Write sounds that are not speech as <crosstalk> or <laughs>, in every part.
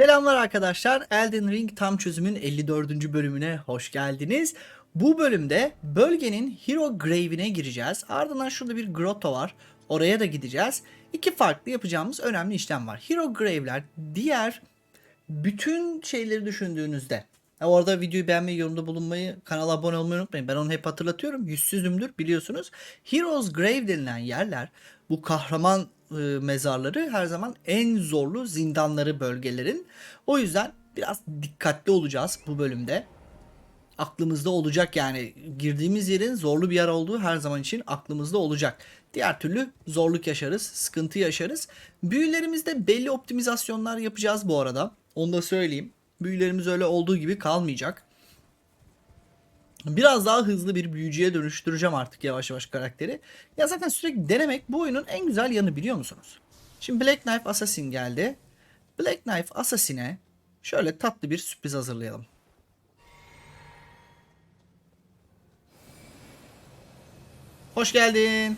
Selamlar arkadaşlar. Elden Ring tam çözümün 54. bölümüne hoş geldiniz. Bu bölümde bölgenin Hero Grave'ine gireceğiz. Ardından şurada bir grotto var. Oraya da gideceğiz. İki farklı yapacağımız önemli işlem var. Hero Grave'ler diğer bütün şeyleri düşündüğünüzde Orada videoyu beğenmeyi, yorumda bulunmayı, kanala abone olmayı unutmayın. Ben onu hep hatırlatıyorum. Yüzsüzümdür biliyorsunuz. Heroes Grave denilen yerler bu kahraman e, mezarları her zaman en zorlu zindanları bölgelerin. O yüzden biraz dikkatli olacağız bu bölümde. Aklımızda olacak yani girdiğimiz yerin zorlu bir yer olduğu her zaman için aklımızda olacak. Diğer türlü zorluk yaşarız, sıkıntı yaşarız. Büyülerimizde belli optimizasyonlar yapacağız bu arada. Onu da söyleyeyim. Büyülerimiz öyle olduğu gibi kalmayacak. Biraz daha hızlı bir büyücüye dönüştüreceğim artık yavaş yavaş karakteri. Ya zaten sürekli denemek bu oyunun en güzel yanı biliyor musunuz? Şimdi Black Knife Assassin geldi. Black Knife Assassin'e şöyle tatlı bir sürpriz hazırlayalım. Hoş geldin.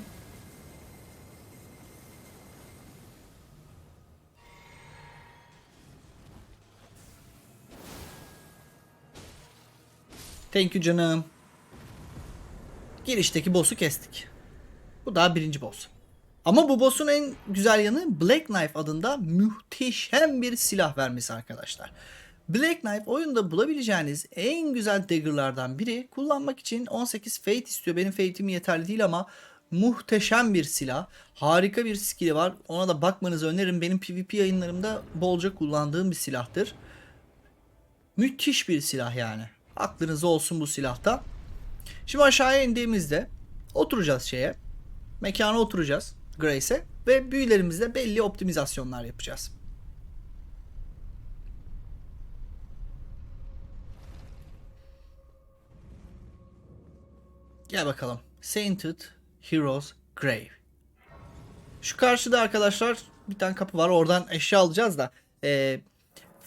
Thank you canım. Girişteki boss'u kestik. Bu daha birinci boss. Ama bu boss'un en güzel yanı Black Knife adında muhteşem bir silah vermesi arkadaşlar. Black Knife oyunda bulabileceğiniz en güzel dagger'lardan biri. Kullanmak için 18 Fate istiyor. Benim Fate'im yeterli değil ama muhteşem bir silah. Harika bir skill'i var. Ona da bakmanızı öneririm. Benim PvP yayınlarımda bolca kullandığım bir silahtır. Müthiş bir silah yani. Aklınızda olsun bu silahta. Şimdi aşağıya indiğimizde oturacağız şeye. Mekana oturacağız Grace'e ve büyülerimizde belli optimizasyonlar yapacağız. Gel bakalım. Sainted Heroes Grave. Şu karşıda arkadaşlar bir tane kapı var. Oradan eşya alacağız da. Eee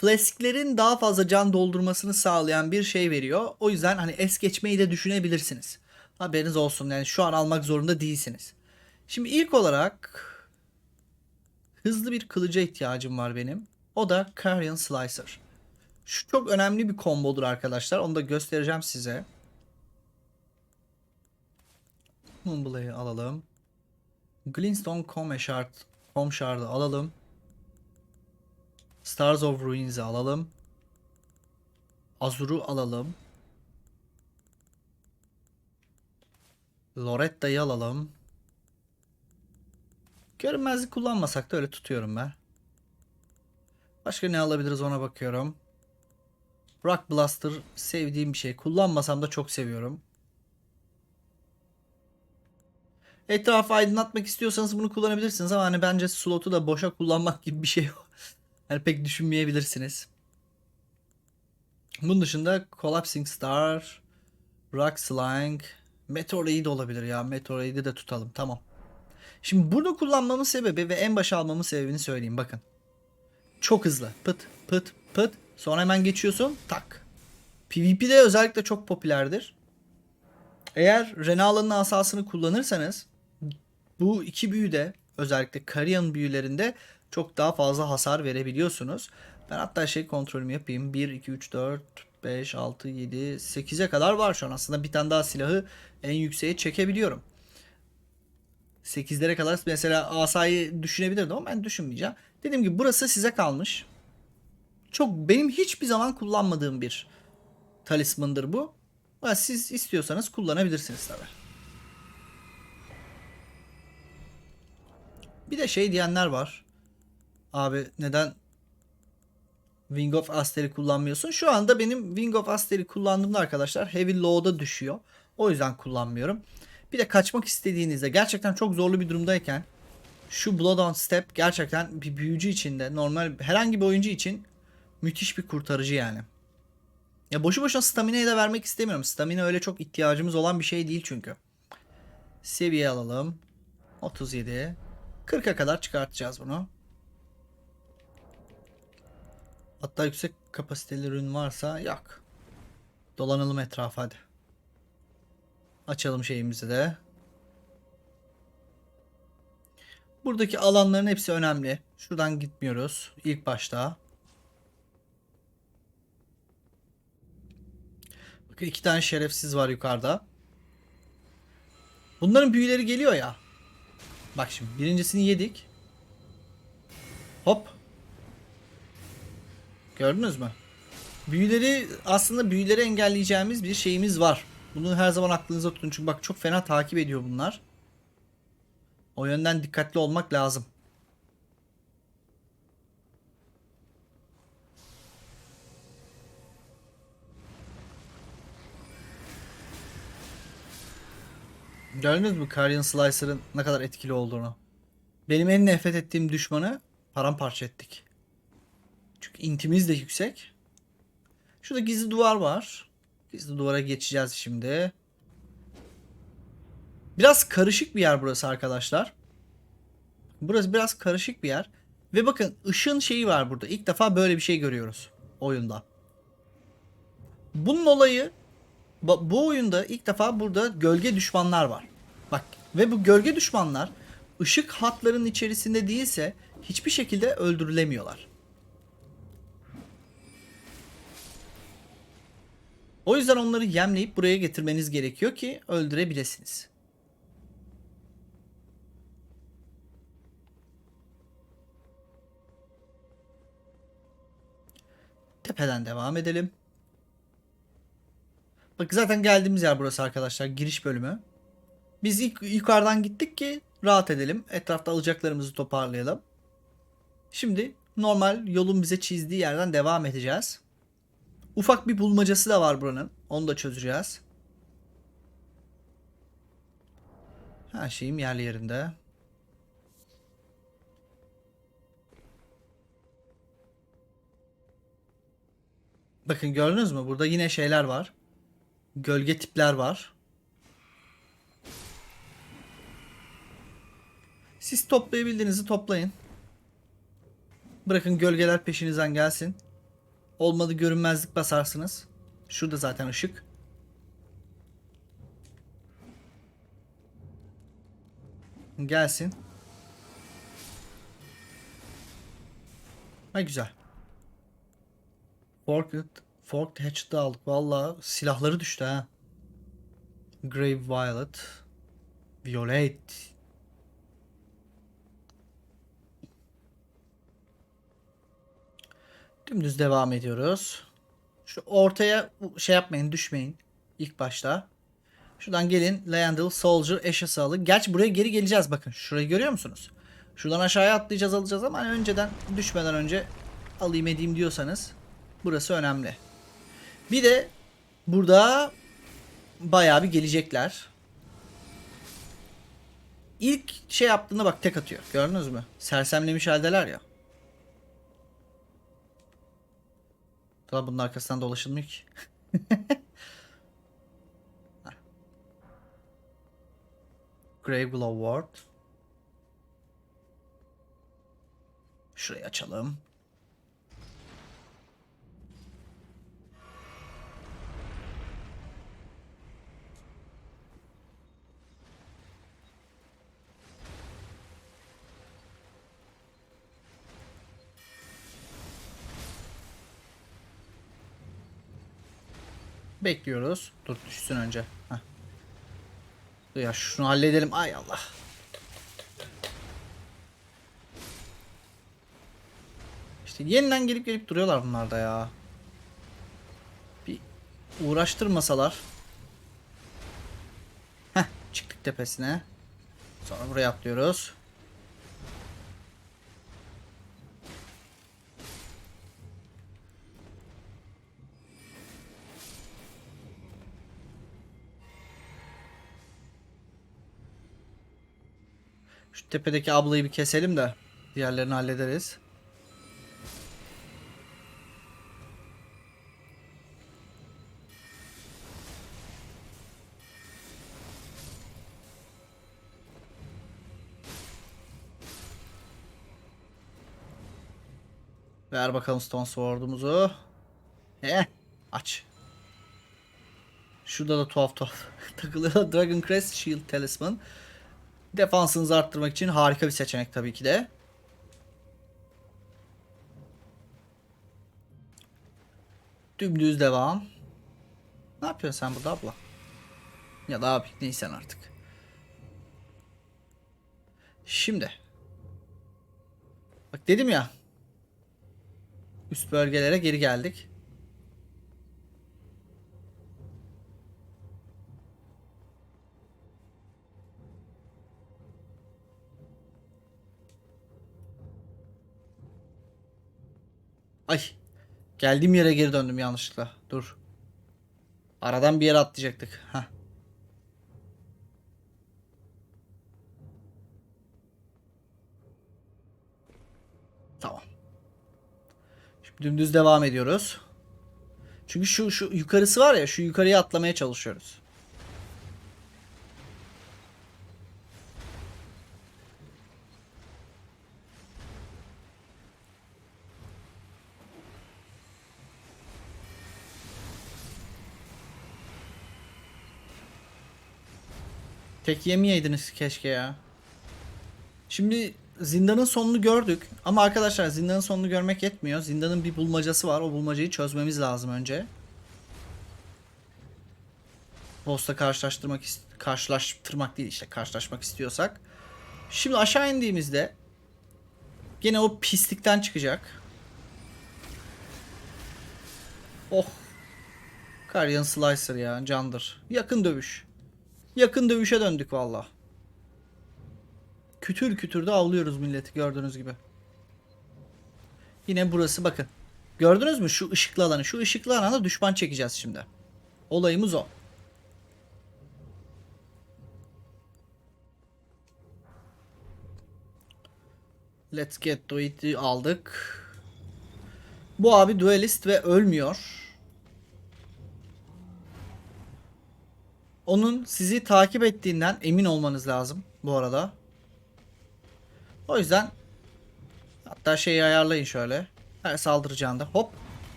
Flasklerin daha fazla can doldurmasını sağlayan bir şey veriyor. O yüzden hani es geçmeyi de düşünebilirsiniz. Haberiniz olsun yani şu an almak zorunda değilsiniz. Şimdi ilk olarak hızlı bir kılıca ihtiyacım var benim. O da Carrion Slicer. Şu çok önemli bir kombodur arkadaşlar. Onu da göstereceğim size. Mumble'ı alalım. Glintstone Comb Shard, Comb Shard'ı alalım. Stars of Ruins'i alalım. Azur'u alalım. Loretta'yı alalım. Görünmezlik kullanmasak da öyle tutuyorum ben. Başka ne alabiliriz ona bakıyorum. Rock Blaster sevdiğim bir şey. Kullanmasam da çok seviyorum. Etrafı aydınlatmak istiyorsanız bunu kullanabilirsiniz ama hani bence slotu da boşa kullanmak gibi bir şey yani pek düşünmeyebilirsiniz. Bunun dışında Collapsing Star, Rock Slang, Meteor Aid olabilir ya. Meteor Aid'i de tutalım. Tamam. Şimdi bunu kullanmamın sebebi ve en başa almamın sebebini söyleyeyim. Bakın. Çok hızlı. Pıt pıt pıt. Sonra hemen geçiyorsun. Tak. PvP'de özellikle çok popülerdir. Eğer Renala'nın asasını kullanırsanız bu iki büyü de özellikle Karian büyülerinde çok daha fazla hasar verebiliyorsunuz. Ben hatta şey kontrolümü yapayım. 1, 2, 3, 4, 5, 6, 7, 8'e kadar var şu an. Aslında bir tane daha silahı en yükseğe çekebiliyorum. 8'lere kadar mesela asayı düşünebilirdim ama ben düşünmeyeceğim. Dediğim gibi burası size kalmış. Çok benim hiçbir zaman kullanmadığım bir talismandır bu. Ama siz istiyorsanız kullanabilirsiniz tabi. Bir de şey diyenler var. Abi neden Wing of Aster'i kullanmıyorsun? Şu anda benim Wing of Aster'i kullandığımda arkadaşlar Heavy Low'da düşüyor. O yüzden kullanmıyorum. Bir de kaçmak istediğinizde gerçekten çok zorlu bir durumdayken şu Blood on Step gerçekten bir büyücü için de normal herhangi bir oyuncu için müthiş bir kurtarıcı yani. Ya boşu boşuna stamina'yı da vermek istemiyorum. Stamina öyle çok ihtiyacımız olan bir şey değil çünkü. Seviye alalım. 37. 40'a kadar çıkartacağız bunu. Hatta yüksek kapasiteli ürün varsa yok. Dolanalım etrafa hadi. Açalım şeyimizi de. Buradaki alanların hepsi önemli. Şuradan gitmiyoruz ilk başta. Bakın iki tane şerefsiz var yukarıda. Bunların büyüleri geliyor ya. Bak şimdi birincisini yedik. Hop. Gördünüz mü? Büyüleri aslında büyüleri engelleyeceğimiz bir şeyimiz var. Bunu her zaman aklınıza tutun çünkü bak çok fena takip ediyor bunlar. O yönden dikkatli olmak lazım. Gördünüz mü Carrion Slicer'ın ne kadar etkili olduğunu? Benim en nefret ettiğim düşmanı paramparça ettik. Çünkü intimiz de yüksek. Şurada gizli duvar var. Gizli duvara geçeceğiz şimdi. Biraz karışık bir yer burası arkadaşlar. Burası biraz karışık bir yer. Ve bakın ışın şeyi var burada. İlk defa böyle bir şey görüyoruz oyunda. Bunun olayı bu oyunda ilk defa burada gölge düşmanlar var. Bak ve bu gölge düşmanlar ışık hatlarının içerisinde değilse hiçbir şekilde öldürülemiyorlar. O yüzden onları yemleyip buraya getirmeniz gerekiyor ki öldürebilesiniz. Tepeden devam edelim. Bak zaten geldiğimiz yer burası arkadaşlar. Giriş bölümü. Biz ilk yukarıdan gittik ki rahat edelim. Etrafta alacaklarımızı toparlayalım. Şimdi normal yolun bize çizdiği yerden devam edeceğiz. Ufak bir bulmacası da var buranın. Onu da çözeceğiz. Her şeyim yerli yerinde. Bakın gördünüz mü? Burada yine şeyler var. Gölge tipler var. Siz toplayabildiğinizi toplayın. Bırakın gölgeler peşinizden gelsin. Olmadı görünmezlik basarsınız. Şurada zaten ışık. Gelsin. Ha güzel. Forked, Forked Hatchet'ı aldık. Valla silahları düştü ha. Grave Violet. Violet. Dümdüz devam ediyoruz. Şu ortaya şey yapmayın, düşmeyin ilk başta. Şuradan gelin Landel, Soldier, Ashes alın. Gerçi buraya geri geleceğiz bakın. Şurayı görüyor musunuz? Şuradan aşağıya atlayacağız alacağız ama hani önceden düşmeden önce alayım edeyim diyorsanız burası önemli. Bir de burada bayağı bir gelecekler. İlk şey yaptığında bak tek atıyor. Gördünüz mü? Sersemlemiş haldeler ya. Tamam bunun arkasından dolaşılmıyor ki. <laughs> Grave Glow Ward. Şurayı açalım. Bekliyoruz. Dur düşsün önce. Heh. Ya şunu halledelim. Ay Allah. İşte yeniden gelip gelip duruyorlar bunlar da ya. Bir uğraştırmasalar. Heh çıktık tepesine. Sonra buraya atlıyoruz. Şu tepedeki ablayı bir keselim de diğerlerini hallederiz. Ver bakalım Stone Sword'umuzu. Eh, aç. Şurada da tuhaf tuhaf <laughs> takılıyor. Dragon Crest Shield Talisman. Defansınızı arttırmak için harika bir seçenek tabii ki de. Dümdüz devam. Ne yapıyorsun sen burada abla? Ya da abi neysen artık. Şimdi. Bak dedim ya. Üst bölgelere geri geldik. Ay. Geldiğim yere geri döndüm yanlışlıkla. Dur. Aradan bir yere atlayacaktık. Heh. Tamam. Şimdi dümdüz devam ediyoruz. Çünkü şu şu yukarısı var ya şu yukarıya atlamaya çalışıyoruz. Tek yemeyeydiniz keşke ya. Şimdi zindanın sonunu gördük. Ama arkadaşlar zindanın sonunu görmek yetmiyor. Zindanın bir bulmacası var. O bulmacayı çözmemiz lazım önce. Boss'la karşılaştırmak karşılaştırmak değil işte karşılaşmak istiyorsak. Şimdi aşağı indiğimizde gene o pislikten çıkacak. Oh. Guardian Slicer ya candır. Yakın dövüş. Yakın dövüşe döndük valla. Kütür kütür de avlıyoruz milleti gördüğünüz gibi. Yine burası bakın. Gördünüz mü şu ışıklı alanı? Şu ışıklı alana düşman çekeceğiz şimdi. Olayımız o. Let's get to it'i aldık. Bu abi duelist ve ölmüyor. Onun sizi takip ettiğinden emin olmanız lazım bu arada. O yüzden hatta şeyi ayarlayın şöyle. Her saldıracağında hop.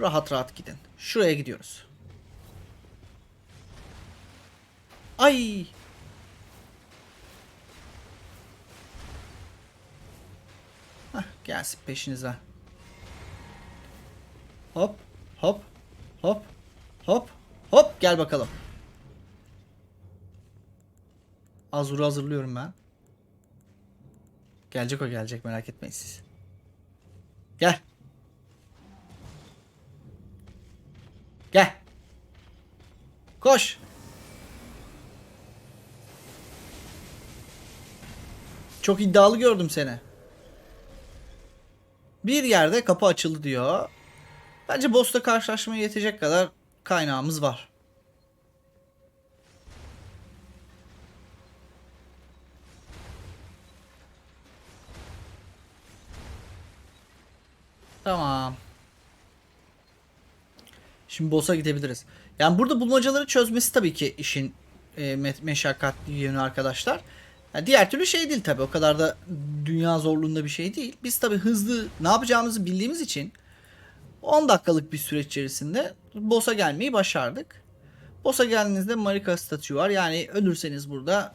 Rahat rahat gidin. Şuraya gidiyoruz. Ay. Hah, gelsin peşinize. Hop hop hop hop hop gel bakalım. Azur'u hazırlıyorum ben. Gelecek o gelecek merak etmeyin siz. Gel. Gel. Koş. Çok iddialı gördüm seni. Bir yerde kapı açıldı diyor. Bence boss'la karşılaşmaya yetecek kadar kaynağımız var. Tamam. Şimdi boss'a gidebiliriz. Yani burada bulmacaları çözmesi tabii ki işin e, me- meşakkatli yönü arkadaşlar. Yani diğer türlü şey değil tabii. O kadar da dünya zorluğunda bir şey değil. Biz tabii hızlı ne yapacağımızı bildiğimiz için 10 dakikalık bir süreç içerisinde boss'a gelmeyi başardık. Boss'a geldiğinizde Marika statü var. Yani ölürseniz burada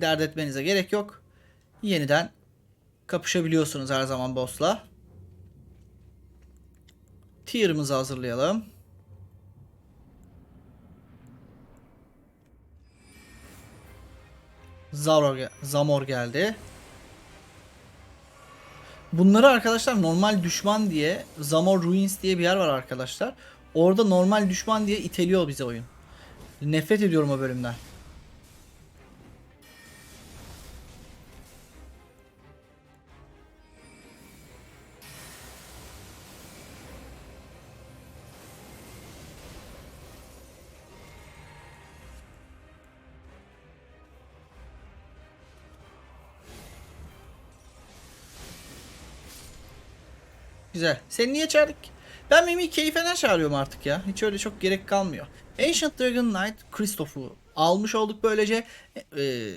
dert etmenize gerek yok. Yeniden kapışabiliyorsunuz her zaman boss'la. Tier'ımızı hazırlayalım. Zamor, Zamor geldi. Bunları arkadaşlar normal düşman diye Zamor Ruins diye bir yer var arkadaşlar. Orada normal düşman diye iteliyor bize oyun. Nefret ediyorum o bölümden. Güzel. Seni niye çağırdık? Ben Mimi'yi keyfeden çağırıyorum artık ya. Hiç öyle çok gerek kalmıyor. Ancient Dragon Knight Christoph'u almış olduk böylece. Ee,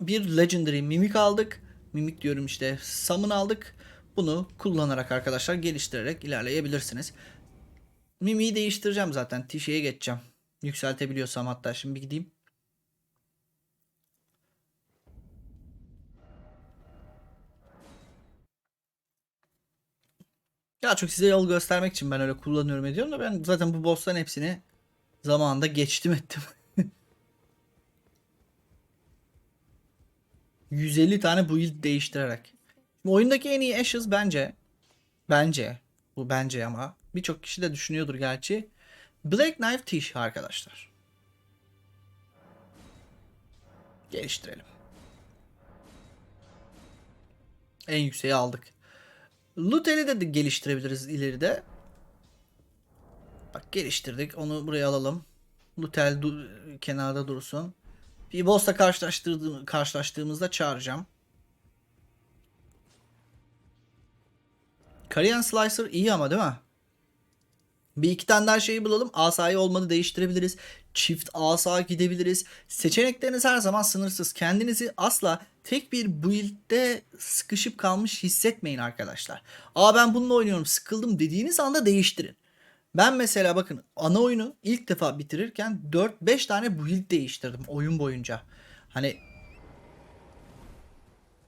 bir Legendary Mimik aldık. Mimik diyorum işte. Summon aldık. Bunu kullanarak arkadaşlar geliştirerek ilerleyebilirsiniz. Mimi'yi değiştireceğim zaten. Tişe'ye geçeceğim. Yükseltebiliyorsam hatta şimdi bir gideyim. Ya çok size yol göstermek için ben öyle kullanıyorum ediyorum da ben zaten bu bossların hepsini Zamanında geçtim ettim. <laughs> 150 tane build değiştirerek. Şimdi oyundaki en iyi Ashes bence bence bu bence ama birçok kişi de düşünüyordur gerçi. Black Knife Tish arkadaşlar. Geliştirelim. En yükseği aldık. Lutel'i de, geliştirebiliriz ileride. Bak geliştirdik. Onu buraya alalım. Lutel du- kenarda dursun. Bir boss'la karşılaştırdığım, karşılaştığımızda çağıracağım. Korean Slicer iyi ama değil mi? Bir iki tane daha şeyi bulalım. Asayı olmadı değiştirebiliriz. Çift asa gidebiliriz. Seçenekleriniz her zaman sınırsız. Kendinizi asla tek bir build'de sıkışıp kalmış hissetmeyin arkadaşlar. Aa ben bununla oynuyorum sıkıldım dediğiniz anda değiştirin. Ben mesela bakın ana oyunu ilk defa bitirirken 4-5 tane build değiştirdim oyun boyunca. Hani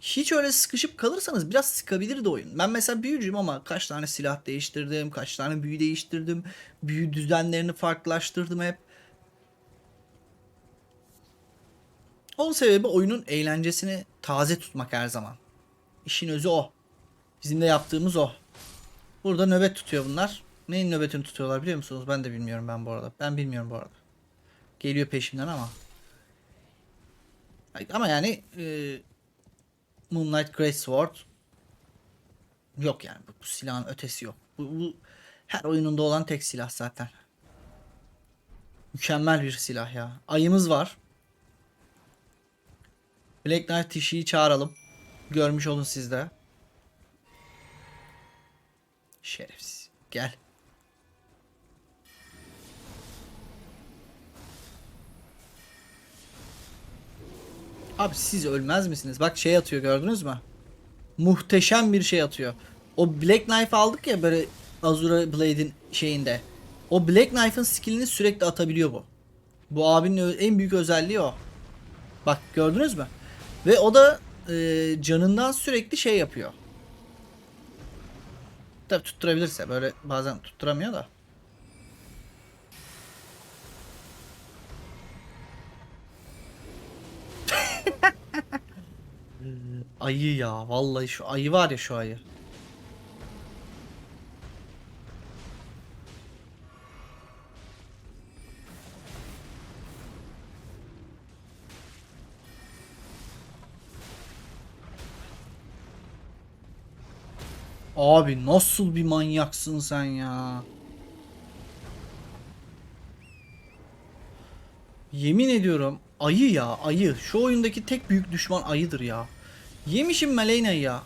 hiç öyle sıkışıp kalırsanız biraz sıkabilir de oyun. Ben mesela büyücüyüm ama kaç tane silah değiştirdim, kaç tane büyü değiştirdim. Büyü düzenlerini farklılaştırdım hep. Onun sebebi oyunun eğlencesini taze tutmak her zaman. İşin özü o. Bizim de yaptığımız o. Burada nöbet tutuyor bunlar. Neyin nöbetini tutuyorlar biliyor musunuz? Ben de bilmiyorum ben bu arada. Ben bilmiyorum bu arada. Geliyor peşimden ama. Ama yani e, Moonlight Great Sword yok yani. Bu, bu silahın ötesi yok. Bu, bu her oyununda olan tek silah zaten. Mükemmel bir silah ya. Ayımız var. Black Knight Tishi'yi çağıralım. Görmüş olun siz de. Şerefsiz. Gel. Abi siz ölmez misiniz? Bak şey atıyor gördünüz mü? Muhteşem bir şey atıyor. O Black Knife aldık ya böyle Azura Blade'in şeyinde. O Black Knife'ın skillini sürekli atabiliyor bu. Bu abinin en büyük özelliği o. Bak gördünüz mü? Ve o da e, canından sürekli şey yapıyor. Tabi tutturabilirse böyle bazen tutturamıyor da. <laughs> Ayı ya vallahi şu ayı var ya şu ayı. Abi nasıl bir manyaksın sen ya? Yemin ediyorum ayı ya ayı. Şu oyundaki tek büyük düşman ayıdır ya. Yemişim Meleyna'yı ya.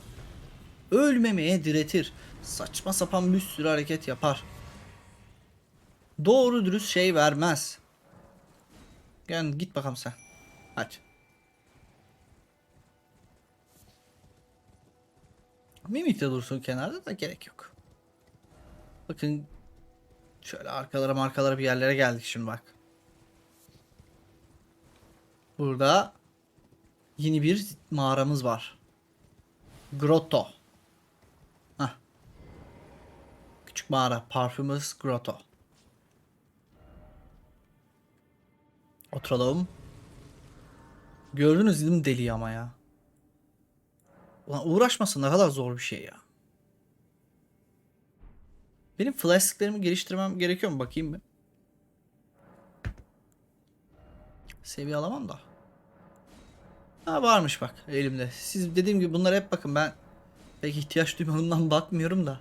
Ölmemeye diretir. Saçma sapan bir sürü hareket yapar. Doğru dürüst şey vermez. Gel git bakalım sen. Hadi. Mimik de dursun kenarda da gerek yok. Bakın şöyle arkalara markalara bir yerlere geldik şimdi bak. Burada yeni bir mağaramız var. Grotto. Hah. Küçük mağara. Parfümüs Grotto. Oturalım. Gördünüz değil mi deli ama ya. Ulan uğraşması ne kadar zor bir şey ya. Benim flashsticklerimi geliştirmem gerekiyor mu? Bakayım bir. Seviye alamam da. Ha varmış bak elimde. Siz dediğim gibi bunlar hep bakın ben pek ihtiyaç duymadığımdan bakmıyorum da.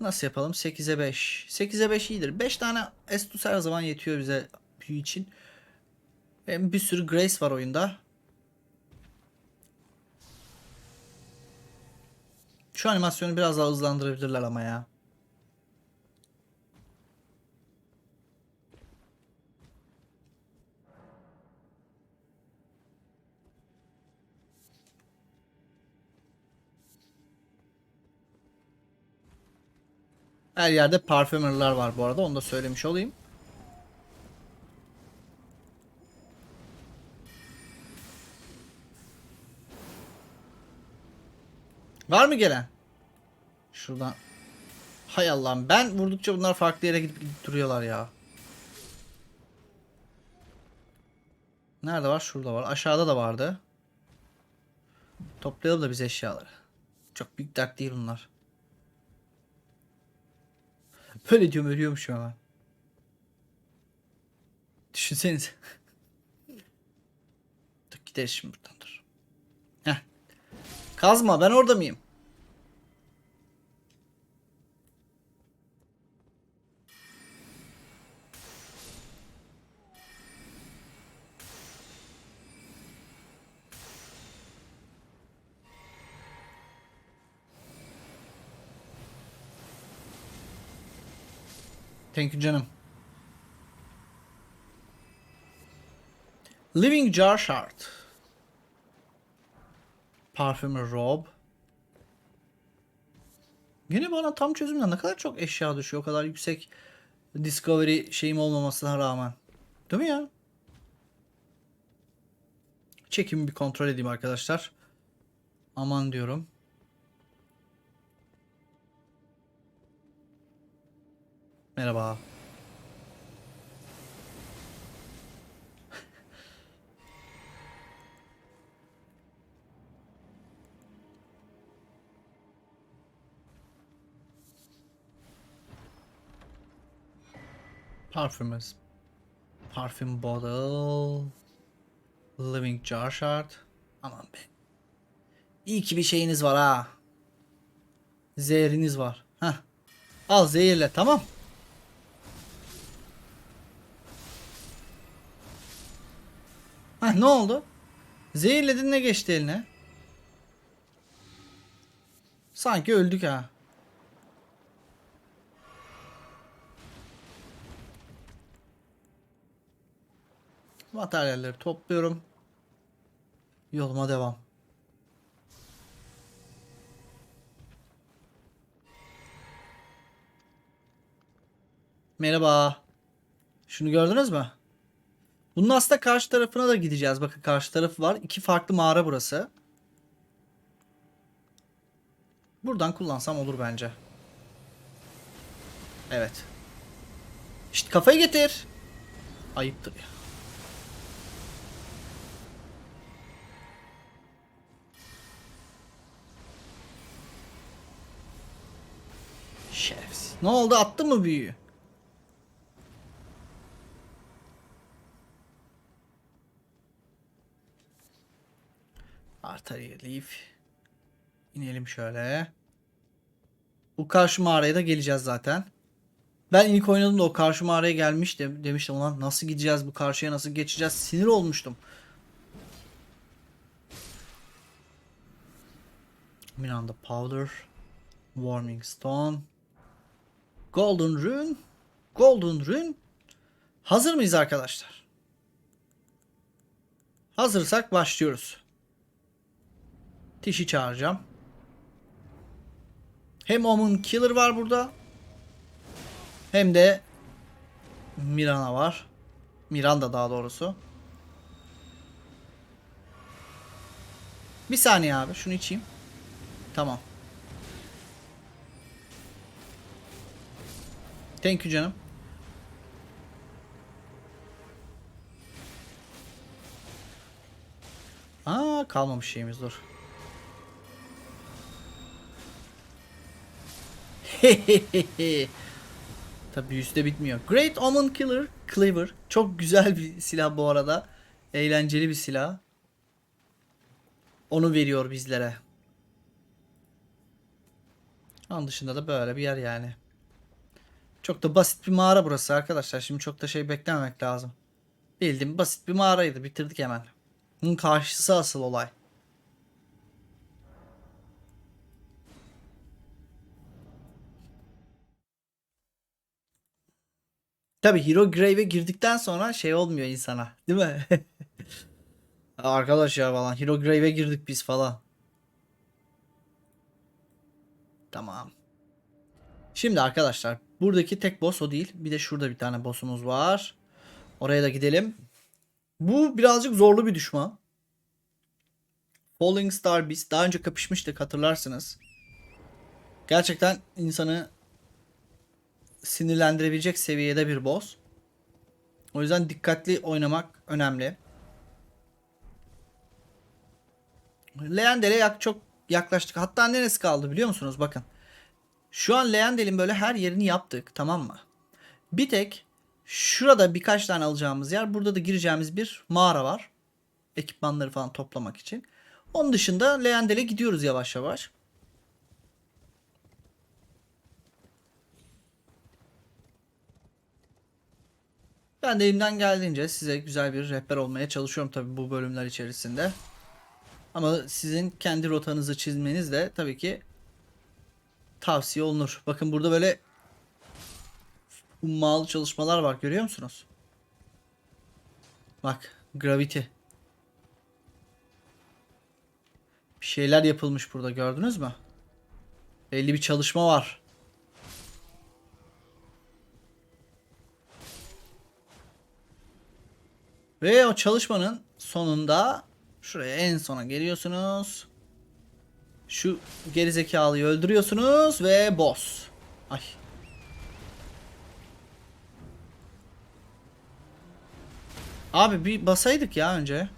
Nasıl yapalım? 8'e 5. 8'e 5 iyidir. 5 tane Estus her zaman yetiyor bize büyü için. Hem bir sürü Grace var oyunda. Şu animasyonu biraz daha hızlandırabilirler ama ya. Her yerde parfümerler var bu arada. Onu da söylemiş olayım. Var mı gelen? Şuradan Hay Allah'ım ben vurdukça bunlar farklı yere gidip, gidip duruyorlar ya. Nerede var? Şurada var. Aşağıda da vardı. Toplayalım da biz eşyaları. Çok büyük dert değil bunlar. Böyle diyorum ölüyormuşum hemen. Düşünsenize. <laughs> dur gideriz şimdi buradan dur. Heh. Kazma ben orada mıyım? Thank you canım. Living Jar Shard. Parfümü Rob. Yine bana tam çözümden ne kadar çok eşya düşüyor. O kadar yüksek Discovery şeyim olmamasına rağmen. Değil mi ya? Çekimi bir kontrol edeyim arkadaşlar. Aman diyorum. Merhaba. Parfümümüz. Parfüm bottle. Living jar shard. Aman be. İyi ki bir şeyiniz var ha. Zehriniz var. Heh. Al zehirle tamam. Heh, ne oldu? Zehirledin ne geçti eline? Sanki öldük ha. Materyalleri topluyorum. Yoluma devam. Merhaba. Şunu gördünüz mü? Bunun aslında karşı tarafına da gideceğiz. Bakın karşı tarafı var. İki farklı mağara burası. Buradan kullansam olur bence. Evet. İşte kafayı getir. Ayıptır ya. Şerefsiz. Ne oldu? Attı mı büyüyü? Artery Leaf. İnelim şöyle. Bu karşı mağaraya da geleceğiz zaten. Ben ilk oynadığımda o karşı mağaraya gelmiştim. Demiştim ulan nasıl gideceğiz bu karşıya nasıl geçeceğiz sinir olmuştum. Miranda Powder. Warming Stone. Golden Rune. Golden Rune. Hazır mıyız arkadaşlar? Hazırsak başlıyoruz. Tiş'i çağıracağım. Hem Omen Killer var burada. Hem de Mirana var. Miranda daha doğrusu. Bir saniye abi şunu içeyim. Tamam. Thank you canım. Aa kalmamış şeyimiz dur. <laughs> Tabi üstte bitmiyor. Great Omen Killer Cleaver. Çok güzel bir silah bu arada. Eğlenceli bir silah. Onu veriyor bizlere. Onun dışında da böyle bir yer yani. Çok da basit bir mağara burası arkadaşlar. Şimdi çok da şey beklememek lazım. Bildiğim basit bir mağaraydı. Bitirdik hemen. Bunun karşısı asıl olay. Tabi Hero Grave'e girdikten sonra şey olmuyor insana. Değil mi? <laughs> Arkadaş ya falan. Hero Grave'e girdik biz falan. Tamam. Şimdi arkadaşlar buradaki tek boss o değil. Bir de şurada bir tane boss'umuz var. Oraya da gidelim. Bu birazcık zorlu bir düşman. Falling Star Beast. Daha önce kapışmıştık hatırlarsınız. Gerçekten insanı sinirlendirebilecek seviyede bir boss. O yüzden dikkatli oynamak önemli. Leyendel'e yak çok yaklaştık. Hatta neresi kaldı biliyor musunuz? Bakın. Şu an Leyendel'in böyle her yerini yaptık. Tamam mı? Bir tek şurada birkaç tane alacağımız yer. Burada da gireceğimiz bir mağara var. Ekipmanları falan toplamak için. Onun dışında Leyendel'e gidiyoruz yavaş yavaş. Ben de elimden geldiğince size güzel bir rehber olmaya çalışıyorum tabii bu bölümler içerisinde. Ama sizin kendi rotanızı çizmeniz de tabii ki tavsiye olunur. Bakın burada böyle ummalı çalışmalar var görüyor musunuz? Bak gravity. Bir şeyler yapılmış burada gördünüz mü? Belli bir çalışma var. Ve o çalışmanın sonunda şuraya en sona geliyorsunuz. Şu gerizekalıyı öldürüyorsunuz ve boss. Ay. Abi bir basaydık ya önce.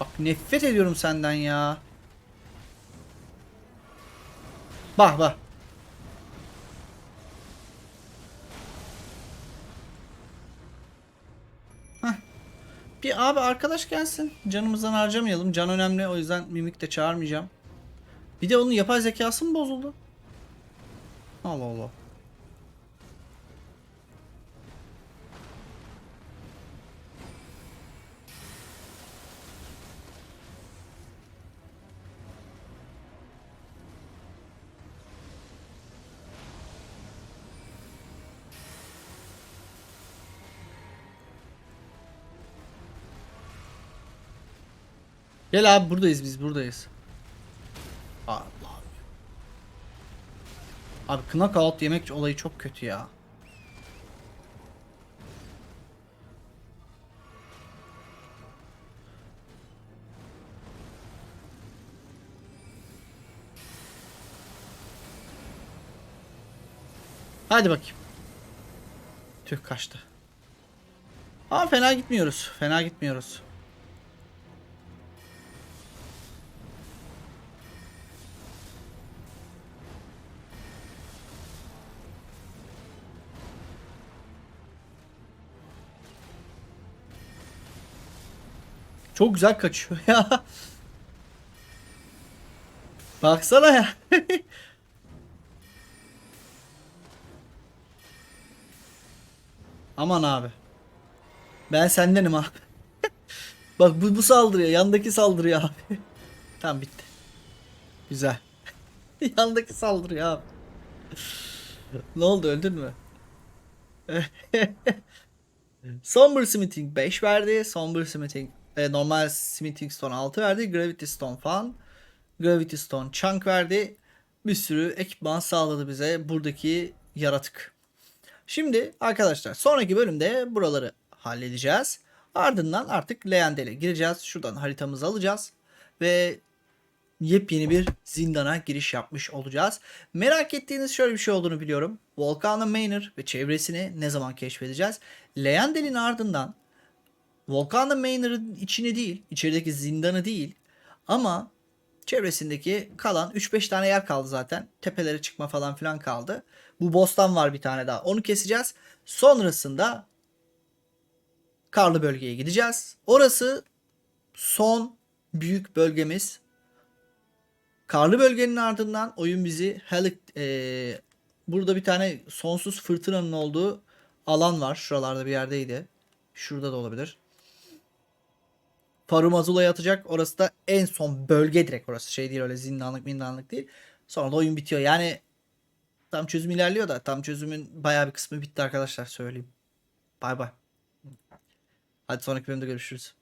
Bak nefret ediyorum senden ya. Bak bak. Bir abi arkadaş gelsin. Canımızdan harcamayalım. Can önemli o yüzden mimik de çağırmayacağım. Bir de onun yapay zekası mı bozuldu? Allah Allah. Gel abi buradayız biz buradayız. Allah. Abi knockout yemek olayı çok kötü ya. Hadi bakayım. Tüh kaçtı. Ama fena gitmiyoruz. Fena gitmiyoruz. Çok güzel kaçıyor ya. Baksana ya. <laughs> Aman abi. Ben sendenim abi. <laughs> Bak bu, bu saldırıyor. Yandaki saldırıyor abi. <laughs> tamam bitti. Güzel. Yandaki saldırıyor abi. ne oldu öldün mü? Somber Smithing 5 verdi. Somber Smithing e, normal Smithing Stone 6 verdi. Gravity Stone falan. Gravity Stone Chunk verdi. Bir sürü ekipman sağladı bize buradaki yaratık. Şimdi arkadaşlar sonraki bölümde buraları halledeceğiz. Ardından artık Leyendel'e gireceğiz. Şuradan haritamızı alacağız. Ve yepyeni bir zindana giriş yapmış olacağız. Merak ettiğiniz şöyle bir şey olduğunu biliyorum. Volcano Manor ve çevresini ne zaman keşfedeceğiz? Leyendel'in ardından Volcano Manor'ın içini değil, içerideki zindanı değil ama çevresindeki kalan 3-5 tane yer kaldı zaten. Tepelere çıkma falan filan kaldı. Bu boss'tan var bir tane daha. Onu keseceğiz. Sonrasında karlı bölgeye gideceğiz. Orası son büyük bölgemiz. Karlı bölgenin ardından oyun bizi Helic, e, burada bir tane sonsuz fırtınanın olduğu alan var. Şuralarda bir yerdeydi. Şurada da olabilir. Farumazula'ya atacak. Orası da en son bölge direkt orası. Şey değil öyle zindanlık mindanlık değil. Sonra da oyun bitiyor. Yani tam çözüm ilerliyor da tam çözümün bayağı bir kısmı bitti arkadaşlar söyleyeyim. Bay bay. Hadi sonraki bölümde görüşürüz.